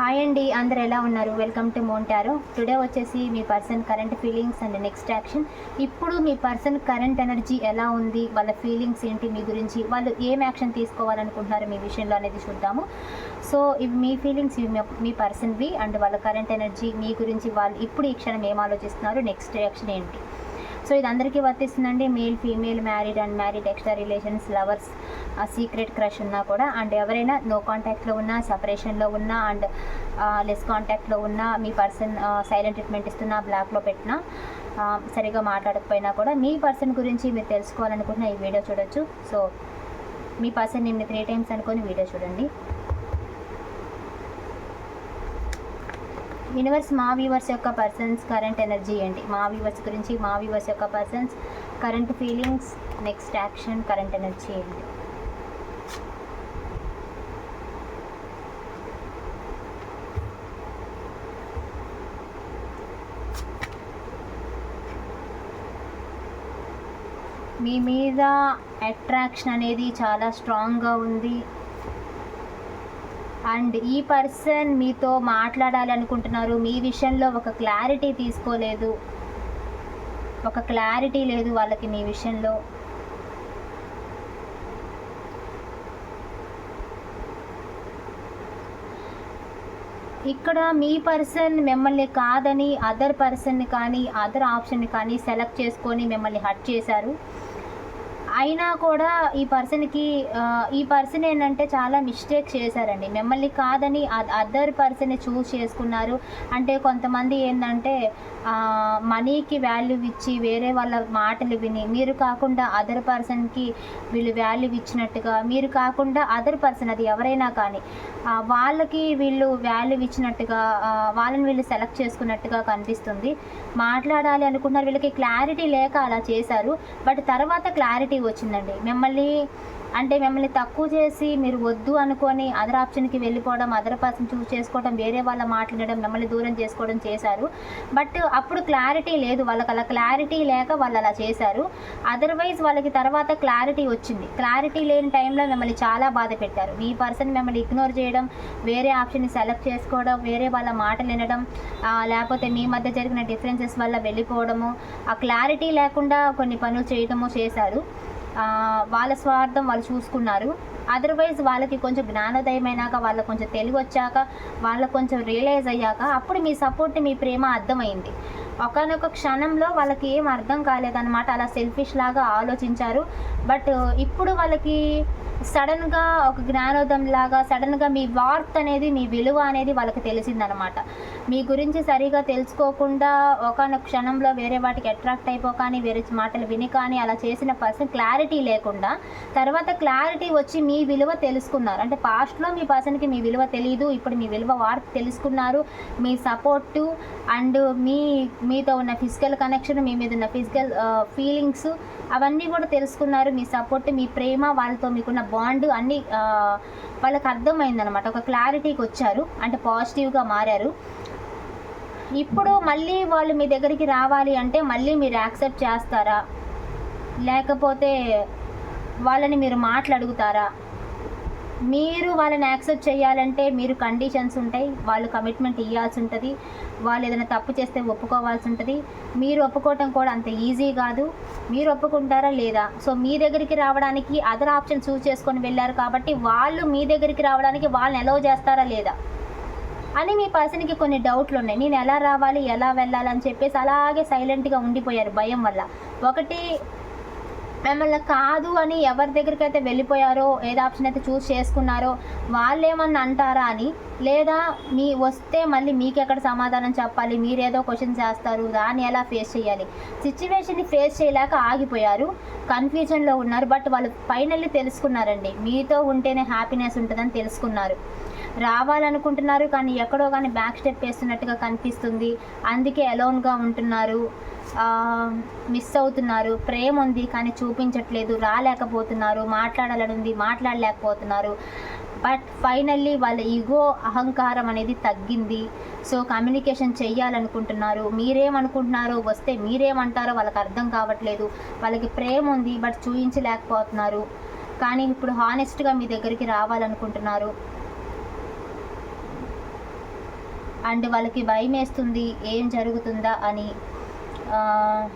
Hi అండి అందరు ఎలా ఉన్నారు? వెల్కమ్ టు మోంటారో టుడే వచ్చేసి మీ person current feelings and next action ఇప్పుడు మీ పర్సన్ కరెంట్ ఎనర్జీ ఎలా ఉంది? వాళ్ళ ఫీలింగ్స్ ఏంటి మీ గురించి? వాళ్ళు ఏం యాక్షన్ తీసుకోవాలనుకుంటున్నారు మీ విషయంలో అనేది చూద్దాము. సో ఇవి మీ ఫీలింగ్స్ ఇవి మీ- మీ పర్సన్వి అండ్ వాళ్ళ కరెంట్ ఎనర్జీ మీ గురించి వాళ్ళు ఇప్పుడు ఈ క్షణం ఏం ఆలోచిస్తున్నారు? నెక్స్ట్ యాక్షన్ ఏంటి? సో ఇది అందరికీ వర్తిస్తుందండి. Male female married and married extra relations lovers ఆ సీక్రెట్ క్రష్ ఉన్నా కూడా అండ్ ఎవరైనా నో కాంటాక్ట్లో ఉన్నా సపరేషన్లో ఉన్నా అండ్ లెస్ కాంటాక్ట్లో ఉన్నా మీ పర్సన్ సైలెంట్ ట్రీట్మెంట్ ఇస్తున్నా బ్లాక్లో పెట్టినా సరిగా మాట్లాడకపోయినా కూడా మీ పర్సన్ గురించి మీరు తెలుసుకోవాలనుకుంటున్న ఈ వీడియో చూడొచ్చు. సో మీ పర్సన్ నిన్న త్రీ టైమ్స్ అనుకొని వీడియో చూడండి. యూనివర్స్ మా వ్యూవర్స్ యొక్క పర్సన్స్ కరెంట్ ఎనర్జీ ఏంటి? మా వ్యూవర్స్ గురించి మా వ్యూవర్స్ యొక్క persons current feelings next action current energy ఏంటి? మీ మీద అట్రాక్షన్ అనేది చాలా స్ట్రాంగ్గా ఉంది. అండ్ ఈ పర్సన్ మీతో మాట్లాడాలనుకుంటున్నారు. మీ విషయంలో ఒక క్లారిటీ తీసుకోలేదు. ఒక క్లారిటీ లేదు వాళ్ళకి మీ విషయంలో. ఇక్కడ మీ పర్సన్ మిమ్మల్ని కాదని అదర్ పర్సన్ని కానీ అదర్ ఆప్షన్ని కానీ సెలెక్ట్ చేసుకొని మిమ్మల్ని హట్ చేశారు. అయినా కూడా ఈ పర్సన్కి ఈ పర్సన్ ఏంటంటే చాలా మిస్టేక్ చేశారండి. మిమ్మల్ని కాదని అదర్ పర్సన్ చూస్ చేసుకున్నారు. అంటే కొంతమంది ఏంటంటే మనీకి వాల్యూ ఇచ్చి వేరే వాళ్ళ మాటలు విని మీరు కాకుండా అదర్ పర్సన్కి వీళ్ళు వాల్యూ ఇచ్చినట్టుగా మీరు కాకుండా అదర్ పర్సన్ అది ఎవరైనా కానీ వాళ్ళకి వీళ్ళు వాల్యూ ఇచ్చినట్టుగా వాళ్ళని వీళ్ళు సెలెక్ట్ చేసుకున్నట్టుగా కనిపిస్తుంది. మాట్లాడాలి అనుకున్నారు వీళ్ళకి క్లారిటీ లేక అలా చేశారు. బట్ తర్వాత క్లారిటీ వచ్చిందండి. మిమ్మల్ని అంటే మిమ్మల్ని తక్కువ చేసి మీరు వద్దు అనుకొని అదర్ ఆప్షన్కి వెళ్ళిపోవడం అదర్ పర్సన్ చూస్ చేసుకోవడం వేరే వాళ్ళ మాట్లాడడం మిమ్మల్ని దూరం చేసుకోవడం చేశారు. బట్ అప్పుడు క్లారిటీ లేదు. వాళ్ళకి అలా క్లారిటీ లేక వాళ్ళు అలా చేశారు. అదర్వైజ్ వాళ్ళకి తర్వాత క్లారిటీ వచ్చింది. క్లారిటీ లేని టైంలో మిమ్మల్ని చాలా బాధ పెట్టారు. మీ పర్సన్ మిమ్మల్ని ఇగ్నోర్ చేయడం వేరే ఆప్షన్ని సెలెక్ట్ చేసుకోవడం వేరే వాళ్ళ మాటలు వినడం లేకపోతే మీ మధ్య జరిగిన డిఫరెన్సెస్ వల్ల వెళ్ళిపోవడము ఆ క్లారిటీ లేకుండా కొన్ని పనులు చేయడము చేశారు. వాళ్ళ స్వార్థం వాళ్ళు చూసుకున్నారు. అదర్వైజ్ వాళ్ళకి కొంచెం జ్ఞానోదయం అయినాక వాళ్ళకి కొంచెం తెలివి వచ్చాక వాళ్ళకి కొంచెం రియలైజ్ అయ్యాక అప్పుడు మీ సపోర్ట్ మీ ప్రేమ అర్థమైంది. ఒకనొక క్షణంలో వాళ్ళకి ఏం అర్థం కాలేదన్నమాట. అలా సెల్ఫిష్ లాగా ఆలోచించారు. బట్ ఇప్పుడు వాళ్ళకి సడన్గా ఒక జ్ఞానోదయం లాగా సడన్గా మీ వార్త్ అనేది మీ విలువ అనేది వాళ్ళకి తెలిసిందనమాట మీ గురించి సరిగా తెలుసుకోకుండా ఒకనొక క్షణంలో వేరే వాటికి అట్రాక్ట్ అయిపో కానీ వేరే మాటలు విని కానీ అలా చేసిన పర్సన్ క్లారిటీ లేకుండా తర్వాత క్లారిటీ వచ్చి మీ మీ విలువ తెలుసుకున్నారు. అంటే పాస్ట్లో మీ పర్సన్కి మీ విలువ తెలియదు ఇప్పుడు మీ విలువ వారు తెలుసుకున్నారు. మీ సపోర్టు అండ్ మీ మీతో ఉన్న ఫిజికల్ కనెక్షన్ మీ మీద ఉన్న ఫిజికల్ ఫీలింగ్స్ అవన్నీ కూడా తెలుసుకున్నారు. మీ సపోర్ట్ మీ ప్రేమ వాళ్ళతో మీకున్న బాండ్ అన్నీ వాళ్ళకి అర్థమైందనమాట ఒక క్లారిటీకి వచ్చారు. అంటే పాజిటివ్గా మారారు. ఇప్పుడు మళ్ళీ వాళ్ళు మీ దగ్గరికి రావాలి అంటే మళ్ళీ మీరు యాక్సెప్ట్ చేస్తారా? లేకపోతే వాళ్ళని మీరు మాట్లాడుగుతారా? మీరు వాళ్ళని యాక్సెప్ట్ చేయాలంటే మీరు కండిషన్స్ ఉంటాయి వాళ్ళు కమిట్మెంట్ ఇవ్వాల్సి ఉంటుంది వాళ్ళు ఏదైనా తప్పు చేస్తే ఒప్పుకోవాల్సి ఉంటుంది మీరు ఒప్పుకోవటం కూడా అంత ఈజీ కాదు. మీరు ఒప్పుకుంటారా లేదా? సో మీ దగ్గరికి రావడానికి అదర్ ఆప్షన్ చూస్ చేసుకొని వెళ్ళారు కాబట్టి వాళ్ళు మీ దగ్గరికి రావడానికి వాళ్ళని ఎలవ్ చేస్తారా లేదా? అని మీ పర్సన్కి కొన్ని డౌట్లు ఉన్నాయి. నేను ఎలా రావాలి ఎలా వెళ్ళాలని చెప్పేసి అలాగే సైలెంట్గా ఉండిపోయారు భయం వల్ల. ఒకటి మిమ్మల్ని కాదు అని ఎవరి దగ్గరికి అయితే వెళ్ళిపోయారో ఏది ఆప్షన్ అయితే చూస్ చేసుకున్నారో వాళ్ళు ఏమన్నా అంటారా అని? లేదా మీ వస్తే మళ్ళీ మీకు ఎక్కడ సమాధానం చెప్పాలి? మీరేదో క్వశ్చన్ చేస్తారు దాన్ని ఎలా ఫేస్ చేయాలి? సిచ్యువేషన్ని ఫేస్ చేయలేక ఆగిపోయారు. కన్ఫ్యూజన్లో ఉన్నారు. బట్ వాళ్ళు ఫైనల్లీ తెలుసుకున్నారండి. మీతో ఉంటేనే హ్యాపీనెస్ ఉంటుందని తెలుసుకున్నారు. రావాలనుకుంటున్నారు కానీ ఎక్కడో కానీ బ్యాక్ స్టెప్ వేస్తున్నట్టుగా కనిపిస్తుంది. అందుకే అలోన్గా ఉంటున్నారు. మిస్ అవుతున్నారు. ప్రేమ ఉంది కానీ చూపించట్లేదు. రాలేకపోతున్నారు. మాట్లాడాలని ఉంది మాట్లాడలేకపోతున్నారు. బట్ ఫైనల్లీ వాళ్ళ ఈగో అహంకారం అనేది తగ్గింది. సో కమ్యూనికేషన్ చేయాలనుకుంటున్నారు మీరేమనుకుంటున్నారో వస్తే మీరేమంటారో వాళ్ళకి అర్థం కావట్లేదు. వాళ్ళకి ప్రేమ ఉంది బట్ చూపించలేకపోతున్నారు కానీ ఇప్పుడు హానెస్ట్గా మీ దగ్గరికి రావాలనుకుంటున్నారు. అండ్ వాళ్ళకి భయం వేస్తుంది ఏం జరుగుతుందా అని. 嗯、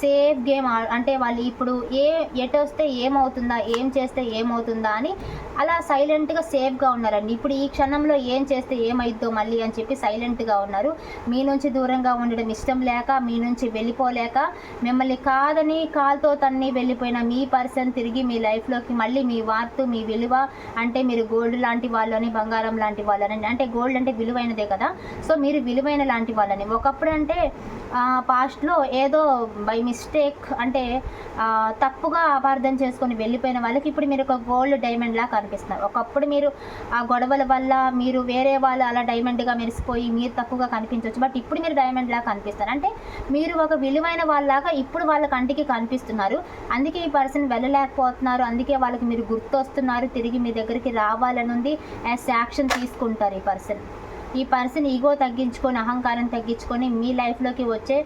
సేఫ్ గేమ్ అంటే వాళ్ళు ఇప్పుడు ఏ ఎటు వస్తే ఏమవుతుందా ఏం చేస్తే ఏమవుతుందా అని అలా సైలెంట్గా సేఫ్గా ఉన్నారండి. ఇప్పుడు ఈ క్షణంలో ఏం చేస్తే ఏమైద్దో మళ్ళీ అని చెప్పి సైలెంట్గా ఉన్నారు. మీ నుంచి దూరంగా ఉండడం ఇష్టం లేక మీ నుంచి వెళ్ళిపోలేక మిమ్మల్ని కాదని కాల్తో తన్ని వెళ్ళిపోయిన మీ పర్సన్ తిరిగి మీ లైఫ్లోకి మళ్ళీ మీ వార్తు మీ విలువ అంటే మీరు గోల్డ్ లాంటి వాళ్ళని బంగారం లాంటి వాళ్ళని అంటే గోల్డ్ అంటే విలువైనదే కదా. సో మీరు విలువైన లాంటి వాళ్ళని. ఒకప్పుడు అంటే పాస్ట్లో ఏదో బై మిస్టేక్ అంటే తప్పుగా అపార్థం చేసుకొని వెళ్ళిపోయిన వాళ్ళకి ఇప్పుడు మీరు ఒక గోల్డ్ డైమండ్ లా కనిపిస్తున్నారు. ఒకప్పుడు మీరు ఆ గొడవల వల్ల మీరు వేరే వాళ్ళు అలా డైమండ్గా మెరిసిపోయి మీరు తక్కువగా కనిపించవచ్చు బట్ ఇప్పుడు మీరు డైమండ్ లా కనిపిస్తారు అంటే మీరు ఒక విలువైన వాళ్ళలాగా ఇప్పుడు వాళ్ళ కంటికి కనిపిస్తున్నారు. అందుకే ఈ పర్సన్ వెళ్ళలేకపోతున్నారు. అందుకే వాళ్ళకి మీరు గుర్తొస్తున్నారు. తిరిగి మీ దగ్గరికి రావాలని ఉంది యాక్షన్ తీసుకుంటారు ఈ పర్సన్ ఈ పర్సన్ ఈగో తగ్గించుకొని అహంకారం తగ్గించుకొని మీ లైఫ్లోకి వచ్చే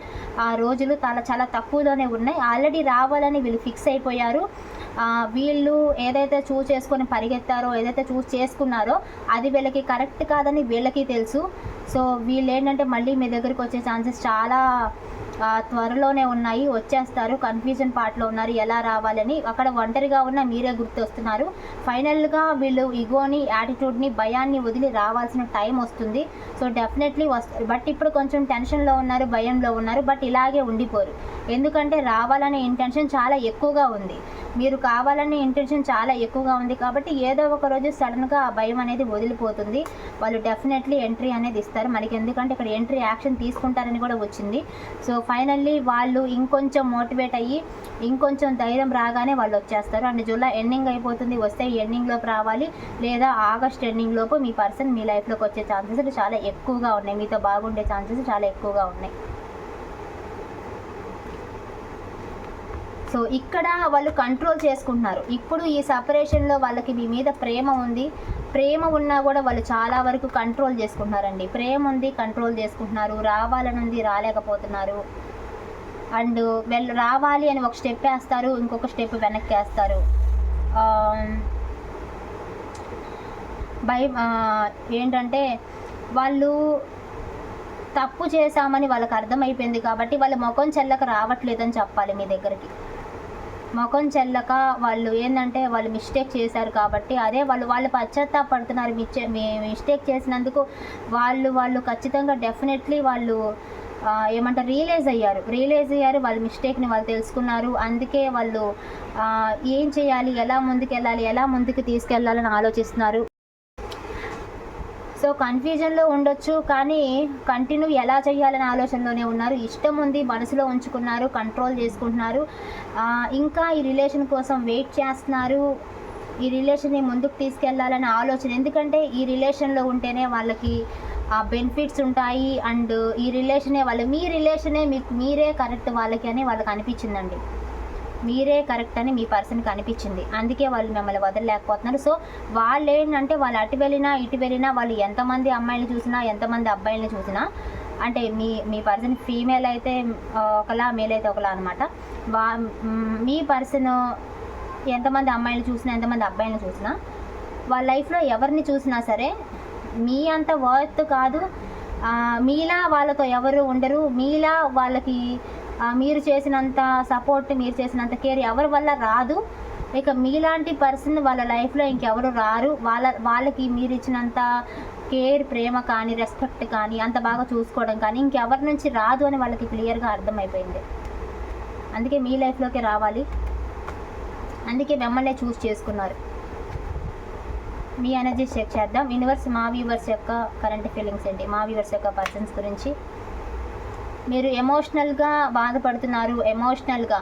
ఆ రోజులు చాలా చాలా తక్కువలోనే ఉన్నాయి. ఆల్రెడీ రావాలని వీళ్ళు ఫిక్స్ అయిపోయారు. వీళ్ళు ఏదైతే చూస్ చేసుకొని పరిగెత్తారో ఏదైతే చూస్ చేసుకున్నారో అది వీళ్ళకి కరెక్ట్ కాదని వీళ్ళకి తెలుసు. సో వీళ్ళు ఏంటంటే మళ్ళీ మీ దగ్గరికి వచ్చే ఛాన్సెస్ చాలా త్వరలోనే ఉన్నాయి వచ్చేస్తారు కన్ఫ్యూజన్ పార్ట్లో ఉన్నారు ఎలా రావాలని. అక్కడ ఒంటరిగా ఉన్న మీరే గుర్తొస్తున్నారు. ఫైనల్గా వీళ్ళు ఇగోని యాటిట్యూడ్ని భయాన్ని వదిలి రావాల్సిన టైం వస్తుంది. సో డెఫినెట్లీ వస్తారు బట్ ఇప్పుడు కొంచెం టెన్షన్లో ఉన్నారు భయంలో ఉన్నారు బట్ ఇలాగే ఉండిపోరు. ఎందుకంటే రావాలనే ఇంటెన్షన్ చాలా ఎక్కువగా ఉంది. మీరు కావాలనే ఇంటెన్షన్ చాలా ఎక్కువగా ఉంది కాబట్టి ఏదో ఒక రోజు సడన్గా ఆ భయం అనేది వదిలిపోతుంది. వాళ్ళు డెఫినెట్లీ ఎంట్రీ అనేది ఇస్తారు. మనకి ఎందుకంటే ఇక్కడ ఎంట్రీ యాక్షన్ తీసుకుంటారని కూడా వచ్చింది. సో ఫైనల్లీ వాళ్ళు ఇంకొంచెం మోటివేట్ అయ్యి ఇంకొంచెం ధైర్యం రాగానే వాళ్ళు వచ్చేస్తారు. అండ్ జూలై ఎండింగ్ అయిపోతుంది. వస్తే ఎండింగ్లోకి రావాలి. లేదా ఆగస్ట్ ఎండింగ్ లోపు మీ పర్సన్ మీ లైఫ్లోకి వచ్చే ఛాన్సెస్ చాలా ఎక్కువగా ఉన్నాయి. మీతో బాగుండే ఛాన్సెస్ చాలా ఎక్కువగా ఉన్నాయి. సో ఇక్కడ వాళ్ళు కంట్రోల్ చేసుకుంటున్నారు. ఇప్పుడు ఈ సపరేషన్లో వాళ్ళకి మీ మీద ప్రేమ ఉంది. ప్రేమ ఉన్నా కూడా వాళ్ళు చాలా వరకు కంట్రోల్ చేసుకుంటున్నారండి. ప్రేమ ఉంది కంట్రోల్ చేసుకుంటున్నారు. రావాలని ఉంది రాలేకపోతున్నారు. అండ్ వెళ్ళు రావాలి అని ఒక స్టెప్ వేస్తారు ఇంకొక స్టెప్ వెనక్కి వేస్తారు భయం ఏంటంటే వాళ్ళు తప్పు చేశామని వాళ్ళకి అర్థమైపోయింది కాబట్టి వాళ్ళ ముఖం చెల్లక రావట్లేదని చెప్పాలి మీ దగ్గరికి. ముఖం చెల్లక వాళ్ళు ఏంటంటే వాళ్ళు మిస్టేక్ చేశారు కాబట్టి అదే వాళ్ళు వాళ్ళు పశ్చాత్తాపడుతున్నారు. మిచ్చే మిస్టేక్ చేసినందుకు వాళ్ళు వాళ్ళు ఖచ్చితంగా డెఫినెట్లీ వాళ్ళు ఏమంటారు రియలైజ్ అయ్యారు. రియలైజ్ అయ్యారు వాళ్ళ మిస్టేక్ని వాళ్ళు తెలుసుకున్నారు. అందుకే వాళ్ళు ఏం చేయాలి ఎలా ముందుకు వెళ్ళాలి ఎలా ముందుకు తీసుకెళ్ళాలని ఆలోచిస్తున్నారు. సో కన్ఫ్యూజన్లో ఉండొచ్చు కానీ కంటిన్యూ ఎలా చేయాలనే ఆలోచనలోనే ఉన్నారు. ఇష్టం ఉంది మనసులో ఉంచుకున్నారు కంట్రోల్ చేసుకుంటున్నారు. ఇంకా ఈ రిలేషన్ కోసం వెయిట్ చేస్తున్నారు. ఈ రిలేషన్ని ముందుకు తీసుకెళ్ళాలనే ఆలోచన. ఎందుకంటే ఈ రిలేషన్లో ఉంటేనే వాళ్ళకి ఆ బెనిఫిట్స్ ఉంటాయి అండ్ ఈ రిలేషనే వాళ్ళు మీ రిలేషనే మీకు మీరే కరెక్ట్ వాళ్ళకి అని వాళ్ళకి అనిపించిందండి. మీరే కరెక్ట్ అని మీ పర్సన్కి అనిపించింది. అందుకే వాళ్ళు మిమ్మల్ని వదలలేకపోతున్నారు. సో వాళ్ళు ఏంటంటే వాళ్ళు అటు వెళ్ళినా ఇటు వెళ్ళినా వాళ్ళు ఎంతమంది అమ్మాయిలు చూసినా ఎంతమంది అబ్బాయిలను చూసినా అంటే మీ మీ పర్సన్ ఫీమేల్ అయితే ఒకలా మేల్ అయితే ఒకలా అనమాట వా మీ పర్సన్ ఎంతమంది అమ్మాయిలు చూసినా ఎంతమంది అబ్బాయిలను చూసినా వాళ్ళ లైఫ్లో ఎవరిని చూసినా సరే మీ అంత వర్త్ కాదు. మీలా వాళ్ళతో ఎవరు ఉండరు. మీలా వాళ్ళకి మీరు చేసినంత సపోర్ట్ మీరు చేసినంత కేర్ ఎవరి వల్ల రాదు. ఇక మీలాంటి పర్సన్ వాళ్ళ లైఫ్లో ఇంకెవరు రారు. వాళ్ళ వాళ్ళకి మీరు ఇచ్చినంత కేర్ ప్రేమ కానీ రెస్పెక్ట్ కానీ అంత బాగా చూసుకోవడం కానీ ఇంకెవరి నుంచి రాదు అని వాళ్ళకి క్లియర్గా అర్థమైపోయింది. అందుకే మీ లైఫ్లోకి రావాలి. అందుకే మిమ్మల్ని చూస్ చేసుకున్నారు. మీ ఎనర్జీ చెక్ చేద్దాం. యూనివర్స్ మా వ్యూవర్స్ యొక్క కరెంట్ ఫీలింగ్స్ ఏంటి? మా వ్యూవర్స్ యొక్క పర్సన్స్ గురించి మీరు ఎమోషనల్గా బాధపడుతున్నారు ఎమోషనల్గా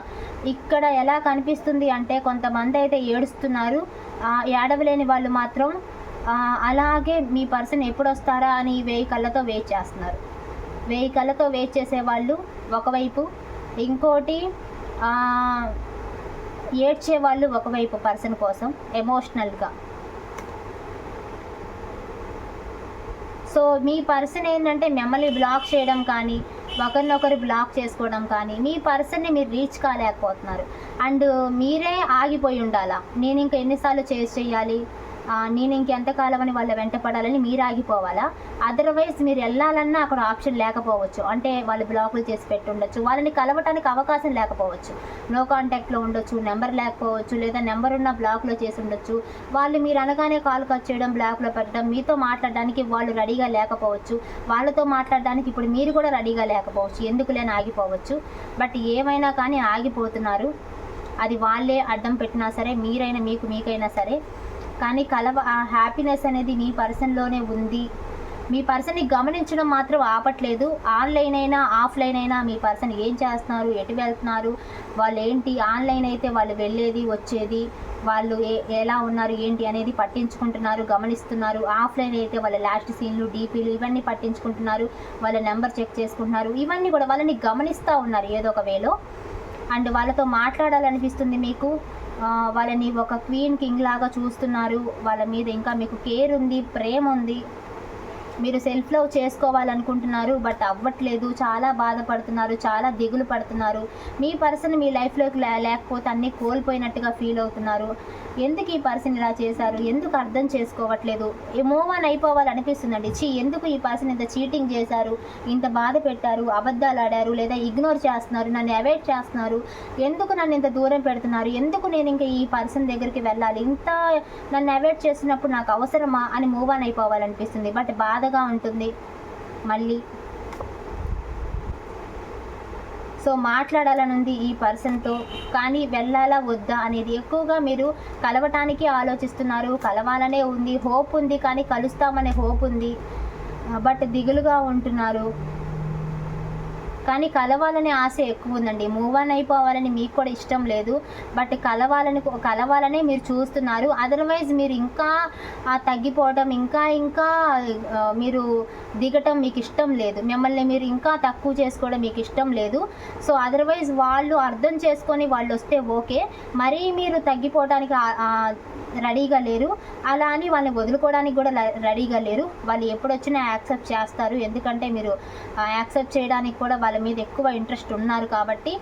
ఇక్కడ ఎలా కనిపిస్తుంది అంటే కొంతమంది అయితే ఏడుస్తున్నారు. ఏడవలేని వాళ్ళు మాత్రం అలాగే మీ పర్సన్ ఎప్పుడు వస్తారా అని వేయి కళ్ళతో వెయిట్ చేస్తున్నారు. వేయి కళ్ళతో వెయిట్ చేసే వాళ్ళు ఒకవైపు ఇంకోటి ఏడ్చే వాళ్ళు ఒకవైపు పర్సన్ కోసం ఎమోషనల్గా సో మీ పర్సన్ ఏంటంటే మిమ్మల్ని బ్లాక్ చేయడం కానీ ఒకరినొకరు బ్లాక్ చేసుకోవడం కానీ మీ పర్సన్ని మీరు రీచ్ కాలేకపోతున్నారు. అండ్ మీరే ఆగిపోయి ఉండాలా? నేను ఇంకా ఎన్నిసార్లు చేసి చేయాలి? నేను ఇంకెంతకాలం అని వాళ్ళ వెంట పడాలని మీరు ఆగిపోవాలా? అదర్వైజ్ మీరు వెళ్ళాలన్నా అక్కడ ఆప్షన్ లేకపోవచ్చు. అంటే వాళ్ళు బ్లాకులు చేసి పెట్టుండొచ్చు. వాళ్ళని కలవటానికి అవకాశం లేకపోవచ్చు. నో కాంటాక్ట్లో ఉండొచ్చు నెంబర్ లేకపోవచ్చు లేదా నెంబర్ ఉన్న బ్లాక్లో చేసి ఉండొచ్చు. వాళ్ళు మీరు అనగానే కాల్ కట్ చేయడం బ్లాక్లో పెట్టడం మీతో మాట్లాడడానికి వాళ్ళు రెడీగా లేకపోవచ్చు. వాళ్ళతో మాట్లాడడానికి ఇప్పుడు మీరు కూడా రెడీగా లేకపోవచ్చు. ఎందుకు లేని ఆగిపోవచ్చు. బట్ ఏమైనా కానీ ఆగిపోతున్నారు. అది వాళ్ళే అడ్డం పెట్టినా సరే మీరైనా మీకు మీకైనా సరే కానీ కలవ ఆ హ్యాపీనెస్ అనేది మీ పర్సన్లోనే ఉంది. మీ పర్సన్ని గమనించడం మాత్రం ఆపట్లేదు. ఆన్లైన్ అయినా ఆఫ్లైన్ అయినా మీ పర్సన్ ఏం చేస్తున్నారు ఎటు వెళ్తున్నారు వాళ్ళు ఏంటి ఆన్లైన్ అయితే వాళ్ళు వెళ్ళేది వచ్చేది వాళ్ళు ఏ ఎలా ఉన్నారు ఏంటి అనేది పట్టించుకుంటున్నారు గమనిస్తున్నారు. ఆఫ్లైన్ అయితే వాళ్ళ లాస్ట్ సీన్లు డీపీలు ఇవన్నీ పట్టించుకుంటున్నారు. వాళ్ళ నెంబర్ చెక్ చేసుకుంటున్నారు. ఇవన్నీ కూడా వాళ్ళని గమనిస్తూ ఉన్నారు ఏదో ఒక వేలో. అండ్ వాళ్ళతో మాట్లాడాలనిపిస్తుంది మీకు. వాళ్ళని ఒక క్వీన్ కింగ్ లాగా చూస్తున్నారు. వాళ్ళ మీద ఇంకా మీకు కేర్ ఉంది ప్రేమ ఉంది. మీరు సెల్ఫ్ లవ్ చేసుకోవాలనుకుంటున్నారు బట్ అవ్వట్లేదు. చాలా బాధపడుతున్నారు చాలా దిగులు పడుతున్నారు. మీ పర్సన్ మీ లైఫ్లోకి లే- లేకపోతే అన్నీ కోల్పోయినట్టుగా ఫీల్ అవుతున్నారు. ఎందుకు ఈ పర్సన్ ఇలా చేశారు? ఎందుకు అర్థం చేసుకోవట్లేదు? మూవ్ ఆన్ అయిపోవాలనిపిస్తుందండి. చీ ఎందుకు ఈ పర్సన్ ఇంత చీటింగ్ చేశారు? ఇంత బాధ పెట్టారు? అబద్ధాలు ఆడారు? లేదా ఇగ్నోర్ చేస్తున్నారు? నన్ను అవాయిడ్ చేస్తున్నారు? ఎందుకు నన్ను ఇంత దూరం పెడుతున్నారు? ఎందుకు నేను ఇంకా ఈ పర్సన్ దగ్గరికి వెళ్ళాలి? ఇంత నన్ను అవాయిడ్ చేసినప్పుడు నాకు అవసరమా? అని మూవ్ ఆన్ అయిపోవాలనిపిస్తుంది. బట్ బాధ బాధగా ఉంటుంది. మళ్ళీ సో మాట్లాడాలనుంది ఈ పర్సన్తో. కానీ వెళ్ళాలా వద్దా అనేది ఎక్కువగా మీరు కలవటానికి ఆలోచిస్తున్నారు. కలవాలనే ఉంది హోప్ ఉంది కానీ కలుస్తామనే హోప్ ఉంది. బట్ దిగులుగా ఉంటున్నారు. కానీ కలవాలనే ఆశ ఎక్కువ ఉందండి. మూవ్ ఆన్ అయిపోవాలని మీకు కూడా ఇష్టం లేదు. బట్ కలవాలని కలవాలనే మీరు చూస్తున్నారు. అదర్వైజ్ మీరు ఇంకా ఆ తగ్గిపోవడం ఇంకా ఇంకా మీరు దిగటం మీకు ఇష్టం లేదు. మిమ్మల్ని మీరు ఇంకా తక్కువ చేసుకోవడం మీకు ఇష్టం లేదు. సో అదర్వైజ్ వాళ్ళు అర్థం చేసుకొని వాళ్ళు వస్తే ఓకే. మరీ మీరు తగ్గిపోవడానికి రెడీగా లేరు. అలా అని వాళ్ళని వదులుకోవడానికి కూడా రెడీగా లేరు. వాళ్ళు ఎప్పుడొచ్చినా యాక్సెప్ట్ చేస్తారు. ఎందుకంటే మీరు యాక్సెప్ట్ చేయడానికి కూడా వాళ్ళ మీద ఎక్కువ ఇంట్రెస్ట్ ఉన్నారు కాబట్టి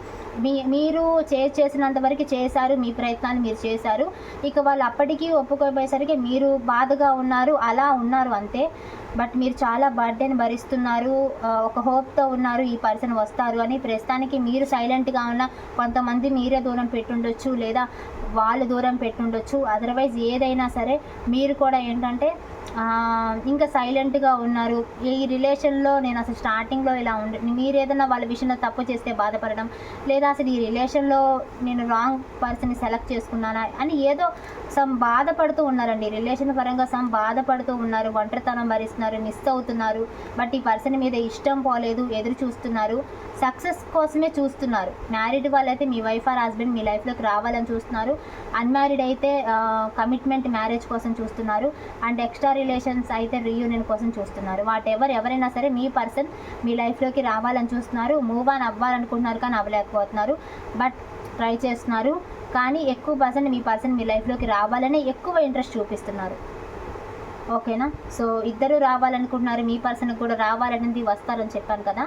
మీ మీరు చే చేసినంత వరకు చేశారు. మీ ప్రయత్నాన్ని మీరు చేశారు. ఇక వాళ్ళు అప్పటికీ ఒప్పుకోపోయేసరికి మీరు బాధగా ఉన్నారు. అలా ఉన్నారు అంతే. బట్ మీరు చాలా బర్త్డేని భరిస్తున్నారు ఒక హోప్తో ఉన్నారు ఈ పర్సన్ వస్తారు అని. ప్రస్తుతానికి మీరు సైలెంట్గా ఉన్న కొంతమంది మీరే దూరం పెట్టుండొచ్చు లేదా వాళ్ళు దూరం పెట్టుండొచ్చు. అదర్వైజ్ ఏదైనా సరే మీరు కూడా ఏంటంటే ఇంకా సైలెంట్గా ఉన్నారు. ఈ రిలేషన్లో నేను అసలు స్టార్టింగ్లో ఇలా ఉండ మీరు ఏదైనా వాళ్ళ విషయంలో తప్పు చేస్తే బాధపడడం లేదా అసలు ఈ రిలేషన్లో నేను రాంగ్ పర్సన్ని సెలెక్ట్ చేసుకున్నానా అని ఏదో సమ్ బాధపడుతూ ఉన్నారండి. రిలేషన్ పరంగా సమ్ బాధపడుతూ ఉన్నారు. ఒంటరితనం భరిస్తున్నారు మిస్ అవుతున్నారు. బట్ ఈ పర్సన్ మీద ఇష్టం పోలేదు ఎదురు చూస్తున్నారు. సక్సెస్ కోసమే చూస్తున్నారు. మ్యారీడ్ వాళ్ళైతే మీ వైఫ్ ఆర్ హస్బెండ్ మీ లైఫ్లోకి రావాలని చూస్తున్నారు. అన్మ్యారీడ్ అయితే కమిట్మెంట్ మ్యారేజ్ కోసం చూస్తున్నారు. అండ్ ఎక్స్ట్రా రిలేషన్స్ అయితే రీయూనియన్ కోసం చూస్తున్నారు. వాట్ ఎవర్ ఎవరైనా సరే మీ పర్సన్ మీ లైఫ్లోకి రావాలని చూస్తున్నారు. మూవ్ ఆన్ అవ్వాలనుకుంటున్నారు కానీ అవ్వలేకపోతున్నారు. బట్ ట్రై చేస్తున్నారు. కానీ ఎక్కువ పర్సన్ మీ పర్సన్ మీ లైఫ్లోకి రావాలనే ఎక్కువ ఇంట్రెస్ట్ చూపిస్తున్నారు. ఓకేనా? సో ఇద్దరు రావాలనుకుంటున్నారు. మీ పర్సన్ కూడా రావాలనేది వస్తారని చెప్పాను కదా.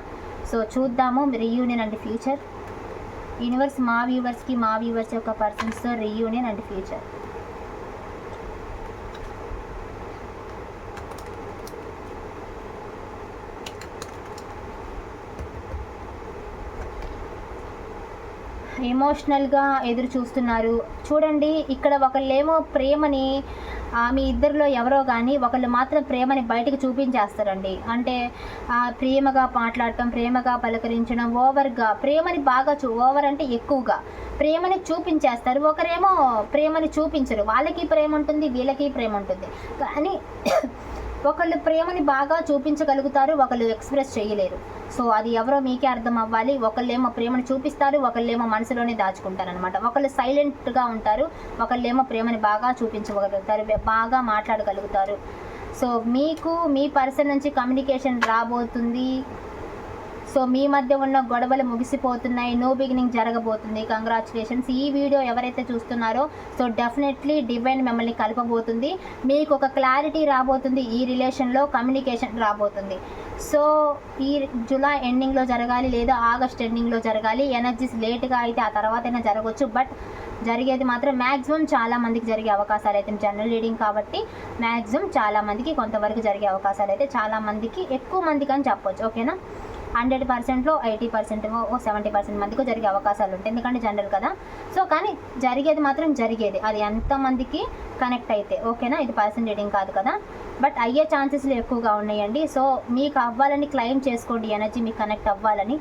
సో చూద్దాము రీయూనియన్ అండ్ ఫ్యూచర్ యూనివర్స్ మా వ్యూవర్స్కి మా వ్యూవర్స్ యొక్క పర్సన్స్తో రీయూనియన్ అండ్ ఫ్యూచర్ ఎమోషనల్గా ఎదురు చూస్తున్నారు. చూడండి ఇక్కడ ఒకళ్ళేమో ప్రేమని ఆ, మీ ఇద్దరిలో ఎవరో కానీ ఒకళ్ళు మాత్రం ప్రేమని బయటకు చూపించేస్తారండి. అంటే ప్రేమగా మాట్లాడటం ప్రేమగా పలకరించడం ఓవర్గా ప్రేమని బాగా చూ ఓవర్ అంటే ఎక్కువగా ప్రేమని చూపించేస్తారు. ఒకరేమో ప్రేమని చూపించరు. వాళ్ళకి ప్రేమ ఉంటుంది వీళ్ళకి ప్రేమ ఉంటుంది. కానీ ఒకళ్ళు ప్రేమని బాగా చూపించగలుగుతారు ఒకళ్ళు ఎక్స్ప్రెస్ చేయలేరు. సో అది ఎవరో మీకే అర్థం అవ్వాలి. ఒకళ్ళేమో ప్రేమను చూపిస్తారు ఒకళ్ళేమో మనసులోనే దాచుకుంటారు అనమాట ఒకళ్ళు సైలెంట్గా ఉంటారు ఒకళ్ళేమో ప్రేమని బాగా చూపించగలుగుతారు బాగా మాట్లాడగలుగుతారు. సో మీకు మీ పర్సన్ నుంచి కమ్యూనికేషన్ రాబోతుంది. సో మీ మధ్య ఉన్న గొడవలు ముగిసిపోతున్నాయి. నో బిగినింగ్ జరగబోతుంది. కంగ్రాచులేషన్స్ ఈ వీడియో ఎవరైతే చూస్తున్నారో సో డెఫినెట్లీ డివైన్ మిమ్మల్ని కలపబోతుంది. మీకు ఒక క్లారిటీ రాబోతుంది. ఈ రిలేషన్లో కమ్యూనికేషన్ రాబోతుంది. సో ఈ జూలై ఎండింగ్లో జరగాలి లేదా ఆగస్ట్ ఎండింగ్లో జరగాలి ఎనర్జీస్ లేట్గా అయితే ఆ తర్వాతైనా జరగవచ్చు బట్ జరిగేది మాత్రం మ్యాక్సిమం చాలా మందికి జరిగే అవకాశాలు అయితే జనరల్ రీడింగ్ కాబట్టి మ్యాక్సిమం చాలా మందికి కొంతవరకు జరిగే అవకాశాలు అయితే చాలా మందికి ఎక్కువ మందికి అని చెప్పొచ్చు. ఓకేనా హండ్రెడ్ పర్సెంట్లో ఎయిటీ పర్సెంట్ సెవెంటీ పర్సెంట్ మందికి జరిగే అవకాశాలు ఉంటాయి. ఎందుకంటే జనరల్ కదా. సో కానీ జరిగేది మాత్రం జరిగేది. అది ఎంతమందికి కనెక్ట్ అయితే ఓకేనా? ఇది పర్సన్ రీడింగ్ కాదు కదా. బట్ అయ్యే ఛాన్సెస్లు ఎక్కువగా ఉన్నాయండి. సో మీకు అవ్వాలని క్లెయిమ్ చేసుకోండి. ఎనర్జీ మీకు కనెక్ట్ అవ్వాలని.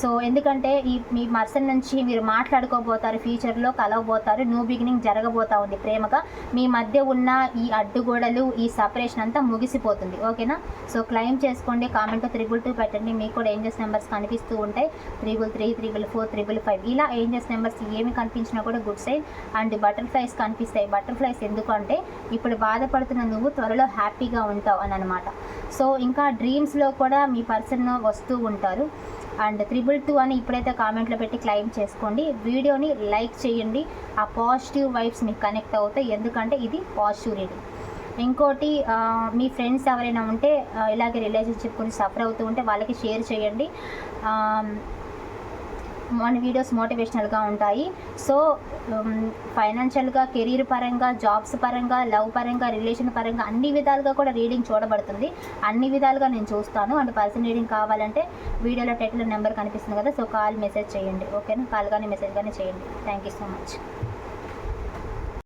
సో ఎందుకంటే ఈ మీ పర్సన్ నుంచి మీరు మాట్లాడుకోబోతారు ఫ్యూచర్లో కలవబోతారు న్యూ బిగినింగ్ జరగబోతా ఉంది ప్రేమగా. మీ మధ్య ఉన్న ఈ అడ్డుగోడలు ఈ సపరేషన్ అంతా ముగిసిపోతుంది. ఓకేనా సో క్లెయిమ్ చేసుకోండి కామెంట్ త్రిబుల్ టూ పెట్టండి. మీకు కూడా ఏంజెస్ నెంబర్స్ కనిపిస్తూ ఉంటాయి. Triple three triple four triple five ఇలా ఏంజెస్ నెంబర్స్ ఏమి కనిపించినా కూడా గుడ్ సైడ్ అండ్ బటర్ఫ్లైస్ కనిపిస్తాయి. బటర్ఫ్లైస్ ఎందుకంటే ఇప్పుడు బాధపడుతున్న నువ్వు త్వరలో హ్యాపీగా ఉంటావు అని అనమాట. సో ఇంకా డ్రీమ్స్లో కూడా మీ పర్సన్ వస్తూ ఉంటారు. అండ్ త్రిబుల్ టూ అని ఇప్పుడైతే కామెంట్లో పెట్టి క్లెయిమ్ చేసుకోండి. వీడియోని లైక్ చేయండి. ఆ పాజిటివ్ వైబ్స్ మీకు కనెక్ట్ అవుతాయి. ఎందుకంటే ఇది పాజిటివ్ రీడింగ్. ఇంకోటి మీ ఫ్రెండ్స్ ఎవరైనా ఉంటే ఇలాగే రిలేషన్షిప్ గురించి సఫర్ అవుతూ ఉంటే వాళ్ళకి షేర్ చేయండి. మన వీడియోస్ మోటివేషనల్గా ఉంటాయి. సో ఫైనాన్షియల్గా కెరీర్ పరంగా జాబ్స్ పరంగా లవ్ పరంగా రిలేషన్ పరంగా అన్ని విధాలుగా కూడా రీడింగ్ చూడబడుతుంది. అన్ని విధాలుగా నేను చూస్తాను. అండ్ పర్సన్ రీడింగ్ కావాలంటే వీడియోలో టైటిల్ నెంబర్ కనిపిస్తుంది కదా సో కాల్ మెసేజ్ చేయండి. ఓకేనా కాల్ కానీ మెసేజ్ కానీ చేయండి. Thank you so much